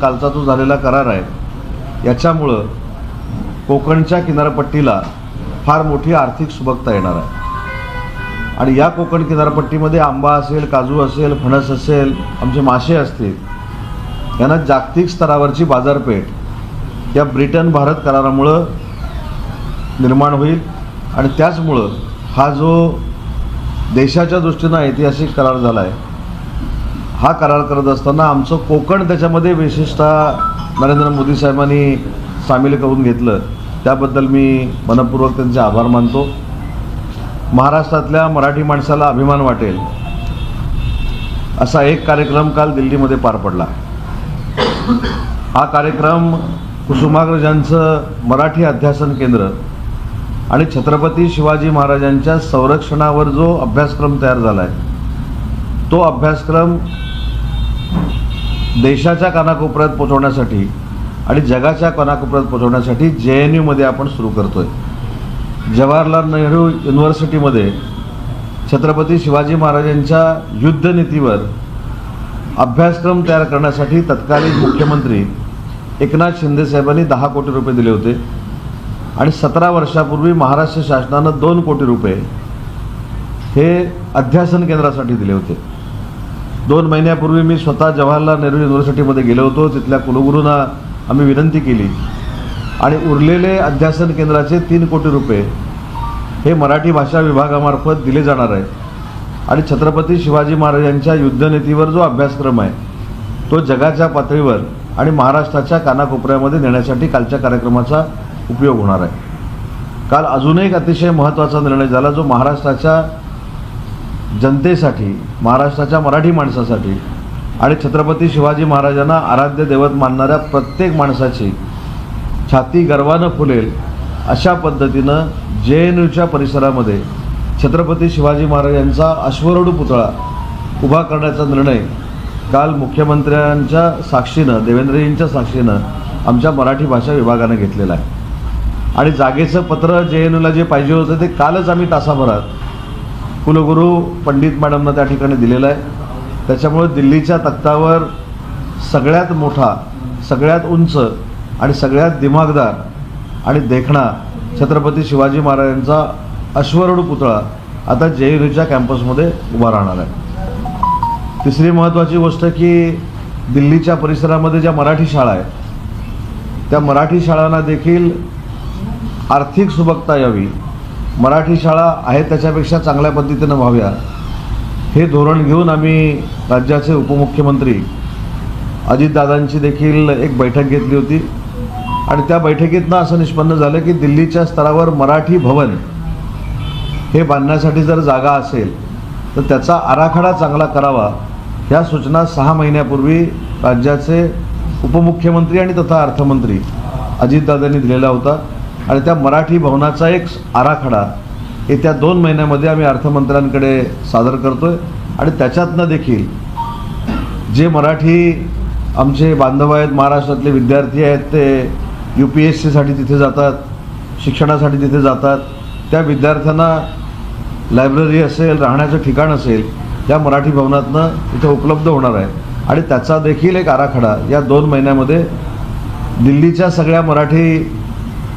कालचा जो झालेला करार आहे याच्यामुळं कोकणच्या किनारपट्टीला फार मोठी आर्थिक सुबकता येणार आहे. आणि या कोकण किनारपट्टीमध्ये आंबा असेल काजू असेल फणस असेल आमचे मासे असतील यांना जागतिक स्तरावरची बाजारपेठ या ब्रिटन भारत करारामुळं निर्माण होईल. आणि त्याचमुळं हा जो देशाच्या दृष्टीनं ऐतिहासिक करार झाला आहे हा करार करत असताना आमचं कोकण त्याच्यामध्ये विशेषतः नरेंद्र मोदी साहेबांनी सामील करून घेतलं. त्याबद्दल मी मनपूर्वक त्यांचे आभार मानतो. महाराष्ट्रातल्या मराठी माणसाला अभिमान वाटेल. असा एक कार्यक्रम काल दिल्लीमध्ये पार पडला. हा कार्यक्रम कुसुमाग्रजांचं मराठी अध्यासन केंद्र आणि छत्रपती शिवाजी महाराजांच्या संरक्षणावर जो अभ्यासक्रम तयार झाला आहे तो अभ्यासक्रम देशाच्या कानाकोपऱ्यात पोचवण्यासाठी आणि जगाच्या कानाकोपऱ्यात पोचवण्यासाठी जे एन यूमध्ये आपण सुरू करतो आहे जवाहरलाल नेहरू युनिव्हर्सिटीमध्ये छत्रपती शिवाजी महाराजांच्या युद्धनीतीवर अभ्यासक्रम तयार करण्यासाठी तत्कालीन मुख्यमंत्री एकनाथ शिंदे साहेबांनी दहा कोटी रुपये दिले होते आणि सतरा वर्षापूर्वी महाराष्ट्र शासनानं दोन कोटी रुपये हे अध्यासन केंद्रासाठी दिले होते. दोन महिन्यापूर्वी मी स्वतः जवाहरलाल नेहरू युनिव्हर्सिटीमध्ये गेलो होतो. तिथल्या कुलगुरूंना आम्ही विनंती केली. आणि उरलेले अध्यासन केंद्राचे तीन कोटी रुपये हे मराठी भाषा विभागामार्फत दिले जाणार आहे आणि छत्रपती शिवाजी महाराजांच्या युद्धनीतीवर जो अभ्यासक्रम आहे तो जगाच्या पातळीवर आणि महाराष्ट्राच्या कानाकोपऱ्यामध्ये नेण्यासाठी कालच्या कार्यक्रमाचा उपयोग होणार आहे. काल अजून एक अतिशय महत्त्वाचा निर्णय झाला जो महाराष्ट्राच्या जनतेसाठी महाराष्ट्राच्या मराठी माणसासाठी आणि छत्रपती शिवाजी महाराजांना आराध्य दैवत मानणाऱ्या प्रत्येक माणसाची छाती गर्वानं फुलेल अशा पद्धतीनं जे एन यूच्या परिसरामध्ये छत्रपती शिवाजी महाराजांचा अश्वरोडू पुतळा उभा करण्याचा निर्णय काल मुख्यमंत्र्यांच्या साक्षीनं देवेंद्रजींच्या साक्षीनं आमच्या मराठी भाषा विभागानं घेतलेला आहे. आणि जागेचं पत्र जे एन यूला जे पाहिजे होतं ते कालच आम्ही तासाभरात कुलगुरू पंडित मॅडमनं त्या ठिकाणी दिलेलं आहे. त्याच्यामुळे दिल्लीच्या तख्तावर सगळ्यात मोठा सगळ्यात उंच आणि सगळ्यात दिमागदार आणि देखणा छत्रपती शिवाजी महाराजांचा अश्वरूढ पुतळा आता जे एन यूच्या कॅम्पसमध्ये उभा राहणार आहे. तिसरी महत्त्वाची गोष्ट की दिल्लीच्या परिसरामध्ये ज्या मराठी शाळा आहेत त्या मराठी शाळांना देखील आर्थिक सुबकता यावी. मराठी शाळा आहेत त्याच्यापेक्षा चांगल्या पद्धतीनं व्हाव्या. हे धोरण घेऊन आम्ही राज्याचे उपमुख्यमंत्री अजितदादांची देखील एक बैठक घेतली होती. आणि त्या बैठकीतनं असं निष्पन्न झालं की दिल्लीच्या स्तरावर मराठी भवन हे बांधण्यासाठी जर जागा असेल तर त्याचा आराखडा चांगला करावा ह्या सूचना सहा महिन्यापूर्वी राज्याचे उपमुख्यमंत्री आणि तथा अर्थमंत्री अजितदादांनी दिलेला होता आणि त्या मराठी भवनाचा एक आराखडा येत्या दोन महिन्यामध्ये आम्ही अर्थमंत्र्यांकडे सादर करतो आहे आणि त्याच्यातनं देखील जे मराठी आमचे बांधव आहेत महाराष्ट्रातले विद्यार्थी आहेत ते यू पी एस सीसाठी तिथे जातात शिक्षणासाठी तिथे जातात. त्या विद्यार्थ्यांना लायब्ररी असेल राहण्याचं ठिकाण असेल त्या मराठी भवनातनं तिथे उपलब्ध होणार आहे. आणि त्याचा देखील एक आराखडा या दोन महिन्यामध्ये दिल्लीच्या सगळ्या मराठी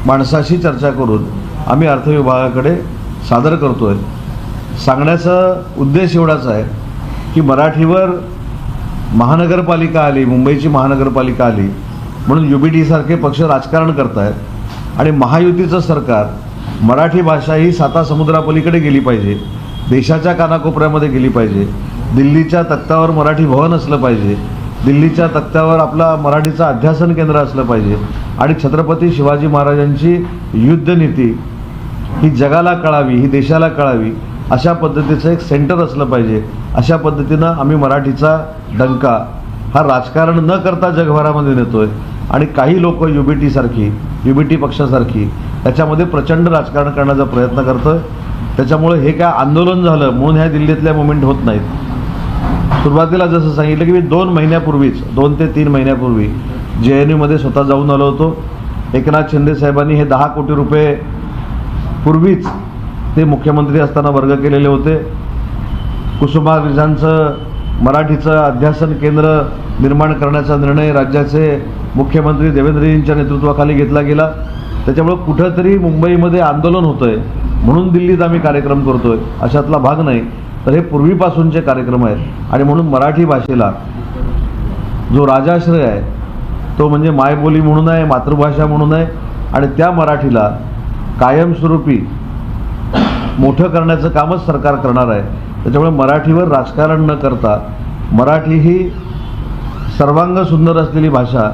माणसाशी चर्चा करून आम्ही अर्थविभागाकडे सादर करतो आहे सांगण्याचा उद्देश एवढाच आहे की मराठीवर महानगरपालिका आली मुंबईची महानगरपालिका आली म्हणून यू बी टीसारखे पक्ष राजकारण करत आहेत आणि महायुतीचं सरकार मराठी भाषा ही साता समुद्रापलीकडे गेली पाहिजे देशाच्या कानाकोपऱ्यामध्ये गेली पाहिजे दिल्लीच्या तक्तावर मराठी भवन असलं पाहिजे दिल्लीच्या तक्त्यावर आपला मराठीचं अध्यासन केंद्र असलं पाहिजे. आणि छत्रपती शिवाजी महाराजांची युद्धनीती ही जगाला कळावी ही देशाला कळावी अशा पद्धतीचं एक सेंटर असलं पाहिजे. अशा पद्धतीनं आम्ही मराठीचा डंका हा राजकारण न करता जगभरामध्ये नेतो आहे आणि काही लोक यू बी टीसारखी यू बी टी पक्षासारखी त्याच्यामध्ये प्रचंड राजकारण करण्याचा प्रयत्न करतोय. त्याच्यामुळे हे काय आंदोलन झालं म्हणून ह्या दिल्लीतल्या मुवमेंट होत नाहीत. सुरुवातीला जसं सांगितलं की मी दोन महिन्यापूर्वीच दोन ते तीन महिन्यापूर्वी जे एन यूमध्ये स्वतः जाऊन आलो होतो. एकनाथ शिंदे साहेबांनी हे दहा कोटी रुपये पूर्वीच ते मुख्यमंत्री असताना वर्ग केलेले होते. कुसुमाग्रजांचं मराठीचं अध्यासन केंद्र निर्माण करण्याचा निर्णय राज्याचे मुख्यमंत्री देवेंद्रजींच्या नेतृत्वाखाली घेतला गेला. त्याच्यामुळं कुठंतरी मुंबईमध्ये आंदोलन होतं आहे म्हणून दिल्लीत आम्ही कार्यक्रम करतो आहे अशातला भाग नाही. तर हे पूर्वीपासूनचे कार्यक्रम आहेत. आणि म्हणून मराठी भाषेला जो राजाश्रय आहे तो म्हणजे मायबोली म्हणून आहे मातृभाषा म्हणून आहे आणि त्या मराठीला कायमस्वरूपी मोठं करण्याचं कामच सरकार करणार आहे. त्याच्यामुळे मराठीवर राजकारण न करता मराठी ही सर्वांग सुंदर असलेली भाषा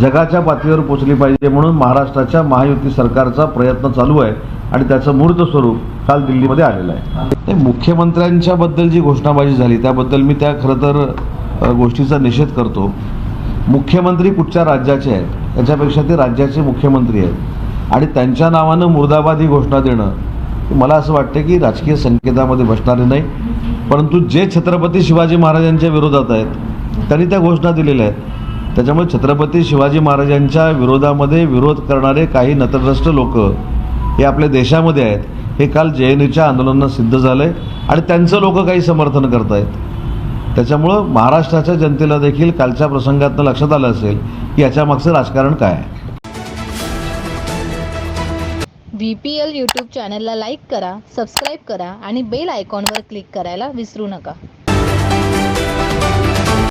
जगाच्या पातळीवर पोचली पाहिजे म्हणून महाराष्ट्राच्या महायुती सरकारचा प्रयत्न चालू आहे. आणि त्याचं मूर्त स्वरूप काल दिल्लीमध्ये आलेलं आहे. ते मुख्यमंत्र्यांच्या बद्दल जी घोषणाबाजी झाली त्याबद्दल मी त्या खरं तर गोष्टीचा निषेध करतो. मुख्यमंत्री कुठच्या राज्याचे आहेत? याच्यापेक्षा ते राज्याचे मुख्यमंत्री आहेत. आणि त्यांच्या नावानं मुर्दाबाद ही घोषणा देणं मला असं वाटतं की राजकीय संकेतामध्ये बसणारे नाही. परंतु जे छत्रपती शिवाजी महाराजांच्या विरोधात आहेत त्यांनी त्या घोषणा दिलेल्या आहेत. त्याच्यामुळे छत्रपती शिवाजी महाराजांच्या विरोधामध्ये विरोध करणारे काही नतद्रष्ट लोक हे आपल्या देशामध्ये आहेत. हे काल जे एन यूच्या आंदोलनानं सिद्ध झालं आहे आणि त्यांचं लोक काही समर्थन करत आहेत त्याच्यामुळं महाराष्ट्राच्या जनतेला देखील कालच्या प्रसंगातनं लक्षात आलं असेल की याच्यामागचं राजकारण काय आहे. व्ही पी एल यूट्यूब चॅनलला लाईक करा सबस्क्राईब करा आणि बेल आयकॉनवर क्लिक करायला विसरू नका.